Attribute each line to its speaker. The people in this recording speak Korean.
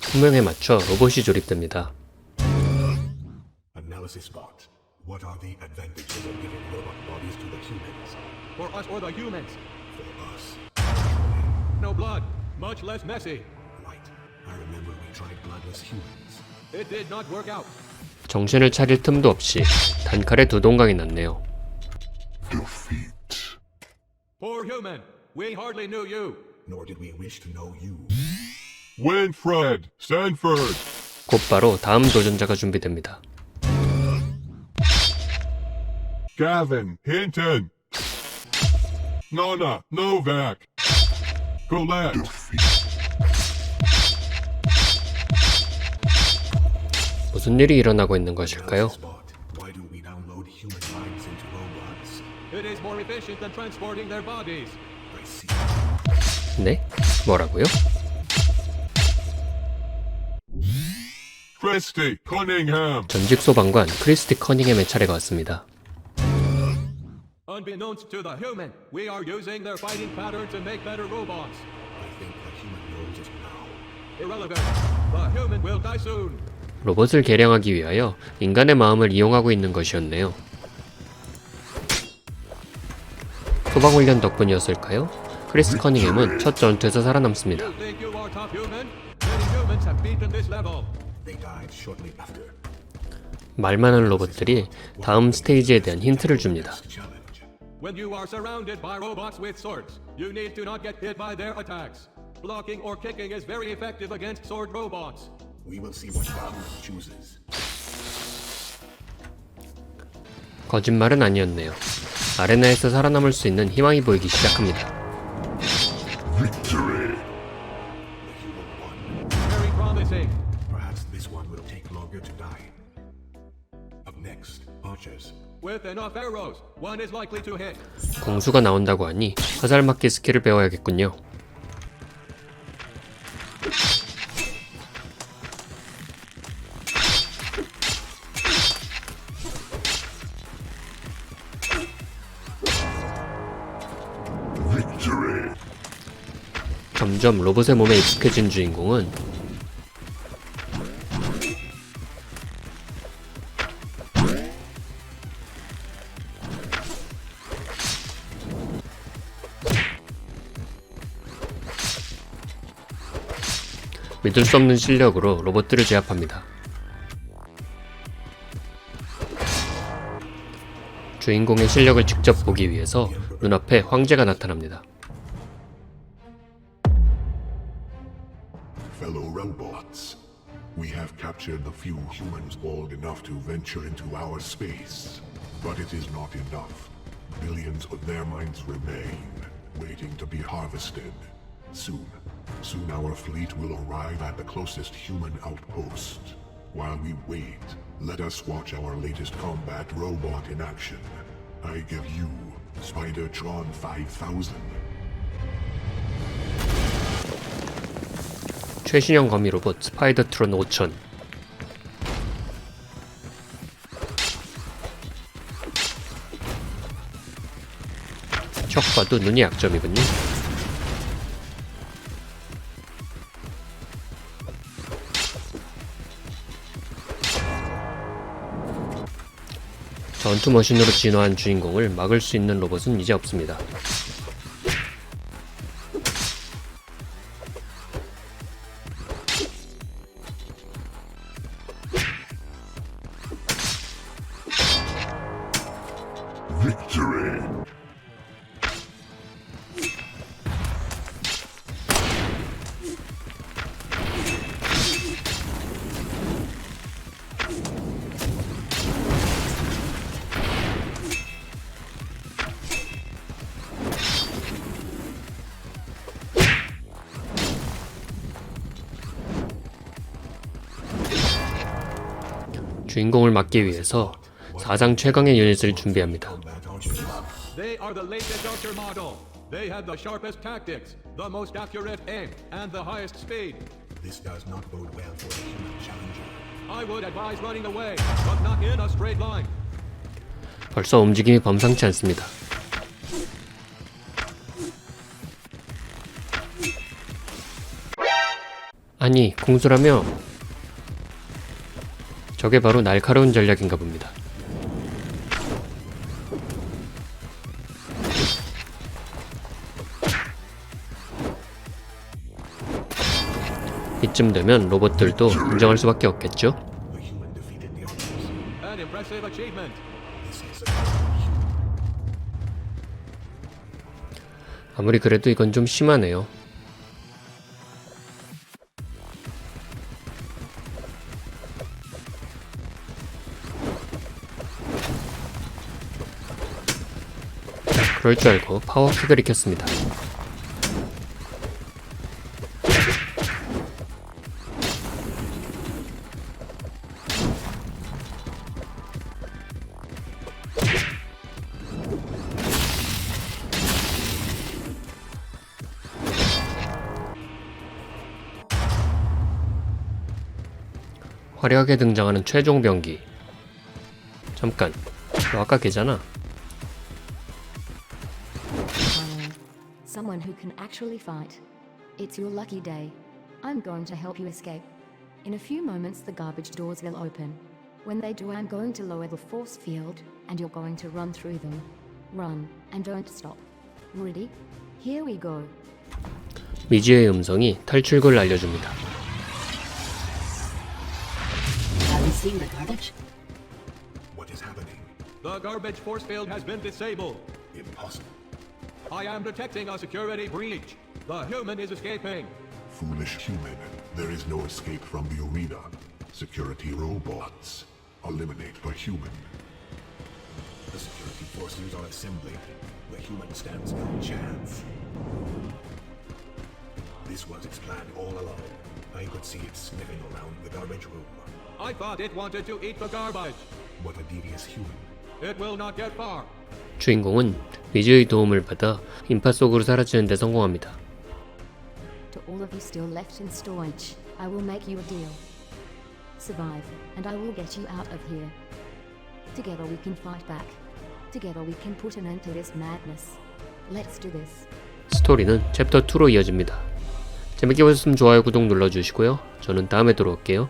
Speaker 1: 수명에 맞춰 로봇이 조립됩니다.
Speaker 2: Analysis bot. What are the advantages of giving robot bodies to the humans?
Speaker 3: For us or the humans.
Speaker 2: For us.
Speaker 3: No blood, much less messy.
Speaker 2: Right. I remember we tried bloodless humans.
Speaker 3: It did not work out.
Speaker 1: 정신을 차릴 틈도 없이 단칼에 두 동강이 났네요.
Speaker 3: Poor human, we hardly knew you.
Speaker 2: Nor did we wish to know you.
Speaker 4: Winfred, Sanford.
Speaker 1: 곧바로 다음 도전자가 준비됩니다.
Speaker 4: Gavin, Hinton. Nana, Novak. Colette.
Speaker 1: 무슨 일이 일어나고 있는 것일까요?
Speaker 2: Analysis bot. Why do we download human minds into robots?
Speaker 3: It is more efficient than transporting their bodies.
Speaker 2: I see.
Speaker 1: 네? 뭐라고요?
Speaker 4: Christy, Cunningham.
Speaker 1: 전직 소방관 크리스티 커닝햄의 차례가 왔습니다.
Speaker 3: Unbeknownst to the human, we are using their fighting pattern to make better robots.
Speaker 2: I think the human knows it now.
Speaker 3: Irrelevant. The human will die soon.
Speaker 1: 로봇을 개량하기 위하여 인간의 마음을 이용하고 있는 것이었네요. 소방훈련 덕분이었을까요? 크리스 커닝햄은 첫 전투에서 살아남습니다.
Speaker 3: You think you are top human? Many humans have beaten this level.
Speaker 2: They died shortly after.
Speaker 1: 말 많은 로봇들이 다음 스테이지에 대한 힌트를 줍니다.
Speaker 2: Challenge.
Speaker 3: When you are surrounded by robots with swords, you need to not get hit by their attacks. Blocking or kicking is very effective against sword robots.
Speaker 2: We will see what the human chooses.
Speaker 1: 거짓말은 아니었네요. 아레나에서 살아남을 수 있는 희망이 보이기 시작합니다.
Speaker 2: Won.
Speaker 3: Very promising.
Speaker 2: Perhaps this one will take longer to die. Up next, archers.
Speaker 3: With enough arrows, one is likely to hit.
Speaker 1: 공수가 나온다고 하니 화살 맞기 스킬을 배워야겠군요. 점점 로봇의 몸에 익숙해진 주인공은 믿을 수 없는 실력으로 로봇들을 제압합니다. 주인공의 실력을 직접 보기 위해서 눈앞에 황제가 나타납니다.
Speaker 5: captured the few humans bold enough to venture into our space. But it is not enough. Billions of their minds remain, waiting to be harvested. Soon, soon our fleet will arrive at the closest human outpost. While we wait, let us watch our latest combat robot in action. I give you Spidertron 5000.
Speaker 1: 최신형 거미 로봇 스파이더트론 5000 척 봐도 눈이 약점이군요. 전투 머신으로 진화한 주인공을 막을 수 있는 로봇은 이제 없습니다. 주인공을 막기 위해서 사상 최강의 유닛을 준비합니다.
Speaker 3: They are the latest archer model. They have the sharpest tactics, the most accurate aim, and the highest speed.
Speaker 2: This does not bode well for the human challenger.
Speaker 3: I would advise running away, but not in a straight line.
Speaker 1: 벌써 움직임이 범상치 않습니다. 아니, 공수라며 저게 바로 날카로운 전략인가 봅니다. 이쯤 되면 로봇들도 인정할 수밖에 없겠죠? 아무리 그래도 이건 좀 심하네요. 그럴 줄 알고 파워 킥을 익혔습니다. 화려하게 등장하는 최종 병기. 잠깐, 너 아까 걔잖아.
Speaker 6: someone who can actually fight. It's your lucky day. I'm going to help you escape. In a few moments, the garbage doors will open. When they do, I'm going to lower the force field, and you're going to run through them. Run, and don't stop. Ready? Here we go.
Speaker 1: 미지의 음성이 탈출구를 알려줍니다.
Speaker 7: Have you seen the garbage?
Speaker 2: What is happening?
Speaker 3: The garbage force field has been disabled.
Speaker 2: Impossible.
Speaker 3: I am detecting a security breach. The human is escaping.
Speaker 5: Foolish human, there is no escape from the arena. Security robots. Eliminate the human.
Speaker 2: The security forces are assembling. The human stands no chance. This was its plan all along. I could see it sniffing around the garbage room.
Speaker 3: I thought it wanted to eat the garbage.
Speaker 2: What a devious human.
Speaker 3: It will not get far.
Speaker 1: 주인공은 미지의 도움을 받아 인파 속으로 사라지는 데 성공합니다.
Speaker 6: To all of you still left in storage, I will make you a deal. Survive, and I will get you out of here. Together we can fight back. Together we can put an end to this madness. Let's do this.
Speaker 1: 스토리는 챕터 2로 이어집니다. 재밌게 보셨으면 좋아요, 구독 눌러주시고요. 저는 다음에 돌아올게요.